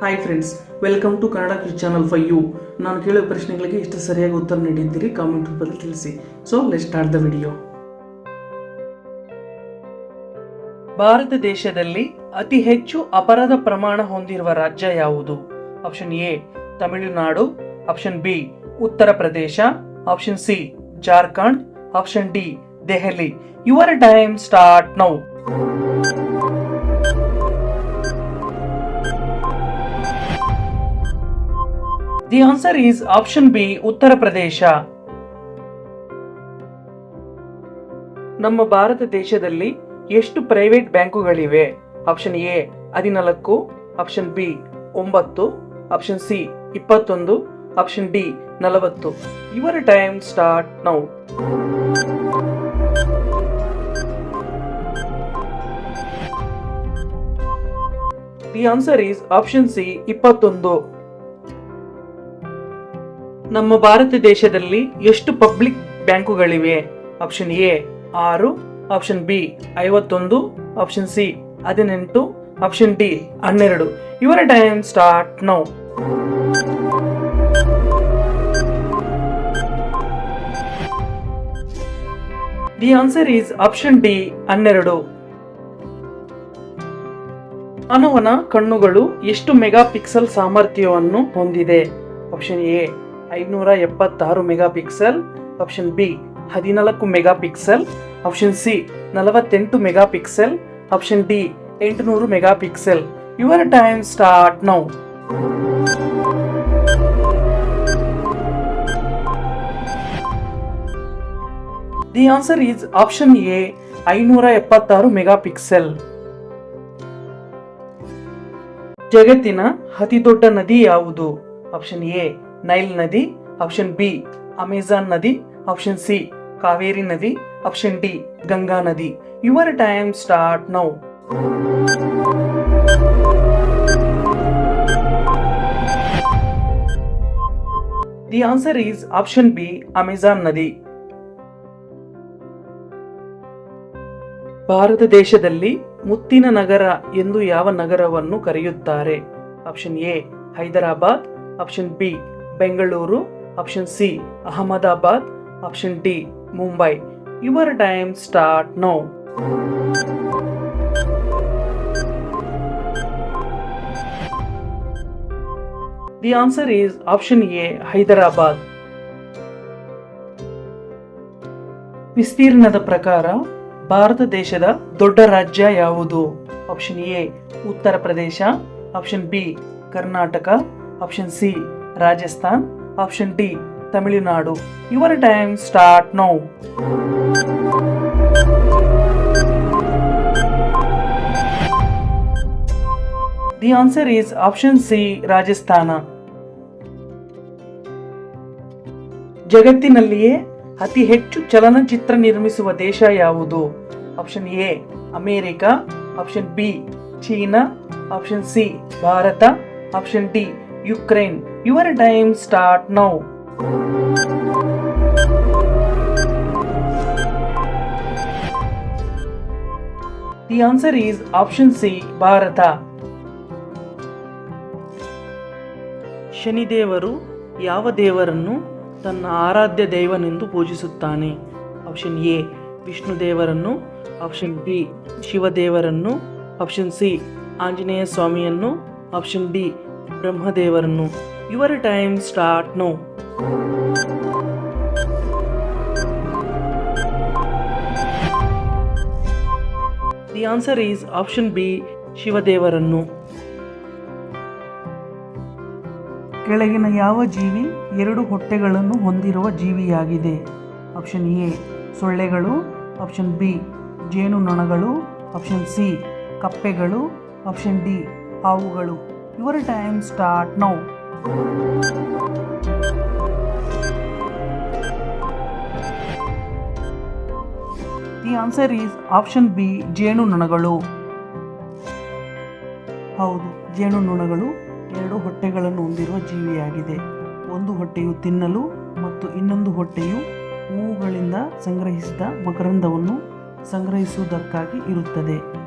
Hi friends welcome to Kannada quiz channel if you ನಾನು ಕೇಳುವ ಪ್ರಶ್ನೆಗಳಿಗೆ ಎಷ್ಟು ಸರಿಯಾಗಿ ಉತ್ತರ ನೀಡಿದ್ದೀರಿ ಕಾಮೆಂಟ್ ರೂಪದಲ್ಲಿ ತಿಳಿಸಿ. So let start the video Bharat ದೇಶದಲ್ಲಿ ಅತಿ ಹೆಚ್ಚು ಅಪರಾಧ ಪ್ರಮಾಣ ಹೊಂದಿರುವ ರಾಜ್ಯ ಯಾವುದು? Option A Tamil Nadu. Option B Uttar Pradesh. Option C Jharkhand. Option D Delhi. Your time start now the answer is option B Uttar Pradesh ನಮ್ಮ ಭಾರತ ದೇಶದಲ್ಲಿ ಎಷ್ಟು ಪ್ರೈವೇಟ್ ಬ್ಯಾಂಕುಗಳಿವೆ? ಆಪ್ಷನ್ ಎ ಹದಿನಾಲ್ಕು. ಆಪ್ಷನ್ ಬಿ ಒಂಬತ್ತು. ಆಪ್ಷನ್ ಸಿ ಇಪ್ಪತ್ತೊಂದು. Option D ನಲವತ್ತು. Your time start now the answer is option C ಇಪ್ಪತ್ತೊಂದು. ನಮ್ಮ ಭಾರತ ದೇಶದಲ್ಲಿ ಎಷ್ಟು ಪಬ್ಲಿಕ್ ಬ್ಯಾಂಕುಗಳಿವೆ? ಆಪ್ಷನ್ ಎ ಆರು ಆಪ್ಷನ್ ಬಿ ಐವತ್ತೊಂದು ಆಪ್ಷನ್ ಸಿ ಹದಿನೆಂಟು ಆಪ್ಷನ್ ಡಿ ಹನ್ನೆರಡು. Your time start now the answer is option D ಹನ್ನೆರಡು. ಮಾನವನ ಕಣ್ಣುಗಳು ಎಷ್ಟು ಮೆಗಾ ಪಿಕ್ಸೆಲ್ ಸಾಮರ್ಥ್ಯವನ್ನು ಹೊಂದಿದೆ? ಆಪ್ಷನ್ ಎ ಐನೂರ ಎಪ್ಪತ್ತಾರು ಮೆಗಾ ಪಿಕ್ಸೆಲ್ ಆಪ್ಷನ್ ಬಿ ಹದಿನಾಲ್ಕು ಮೆಗಾ ಪಿಕ್ಸೆಲ್ ಆಪ್ಷನ್ ಸಿ ನಲವತ್ತೆಂಟು ಮೆಗಾ ಪಿಕ್ಸೆಲ್ ಆಪ್ಷನ್ ಡಿ ಎಂಟುನೂರು megapixel your time start now the answer is option A ಐನೂರ ಎಪ್ಪತ್ತಾರು ಮೆಗಾ ಪಿಕ್ಸೆಲ್ ಜಗತ್ತಿನ ಅತಿ ದೊಡ್ಡ ನದಿ ಯಾವುದು? ಆಪ್ಷನ್ ಎ ನೈಲ್ ನದಿ ಆಪ್ಷನ್ ಬಿ ಅಮೆಜಾನ್ ನದಿ ಆಪ್ಷನ್ ಸಿ ಕಾವೇರಿ ನದಿ ಆಪ್ಷನ್ ಡಿ ಗಂಗಾ ನದಿ. Your time start now the answer is option B Amazon ನದಿ. ಭಾರತ ದೇಶದಲ್ಲಿ ಮುತ್ತಿನ ನಗರ ಎಂದು ಯಾವ ನಗರವನ್ನು ಕರೆಯುತ್ತಾರೆ? Option A Hyderabad option B Bengaluru option C Ahmedabad option D Mumbai. Your time start now the answer is option A Hyderabad ವಿಸ್ತೀರ್ಣದ ಪ್ರಕಾರ, ಭಾರತ ದೇಶದ ದೊಡ್ಡ ರಾಜ್ಯ ಯಾವುದು? Option A Uttar Pradesh option B Karnataka option C Rajasthan option D Tamil Nadu. Your time start now the answer is option C Rajasthan. ಜಗತ್ತಿನಲ್ಲಿಯೇ ಅತಿ ಹೆಚ್ಚು ಚಲನಚಿತ್ರ ನಿರ್ಮಿಸುವ ದೇಶ ಯಾವುದು? Option A America. Option B China. Option C Bharat. Option D Ukraine your time start now the answer is option C Bharat ಶನಿದೇವರು ಯಾವ ದೇವರನ್ನು ತನ್ನ ಆರಾಧ್ಯ ದೈವನೆಂದು ಪೂಜಿಸುತ್ತಾನೆ? ಆಪ್ಷನ್ ಎ ವಿಷ್ಣು ದೇವರನ್ನು. ಆಪ್ಷನ್ ಬಿ ಶಿವದೇವರನ್ನು ಆಪ್ಷನ್ ಸಿ ಆಂಜನೇಯ ಸ್ವಾಮಿಯನ್ನು. Option D ಬ್ರಹ್ಮದೇವರನ್ನು your time start now. The answer is option B ಶಿವದೇವರನ್ನು. ಕೆಳಗಿನ ಯಾವ ಜೀವಿ ಎರಡು ಹೊಟ್ಟೆಗಳನ್ನು ಹೊಂದಿರುವ ಜೀವಿಯಾಗಿದೆ? ಆಪ್ಷನ್ ಎ ಸೊಳ್ಳೆಗಳು. ಆಪ್ಷನ್ ಬಿ ಜೇನುನೊಣಗಳು ಆಪ್ಷನ್ ಸಿ ಕಪ್ಪೆಗಳು. ಆಪ್ಷನ್ ಡಿ ಹಾವುಗಳು. Your time start now the answer is option B ಜೇನುನೊಣಗಳು ಹೌದು ಜೇನುನೊಣಗಳು ಎರಡು ಹೊಟ್ಟೆಗಳನ್ನು ಹೊಂದಿರುವ ಜೀವಿಯಾಗಿದೆ. ಒಂದು ಹೊಟ್ಟೆಯು ತಿನ್ನಲು ಮತ್ತು ಇನ್ನೊಂದು ಹೊಟ್ಟೆಯು ಹೂವುಗಳಿಂದ ಸಂಗ್ರಹಿಸಿದ ಮಕರಂದವನ್ನು ಸಂಗ್ರಹಿಸುವುದಕ್ಕಾಗಿ ಇರುತ್ತದೆ.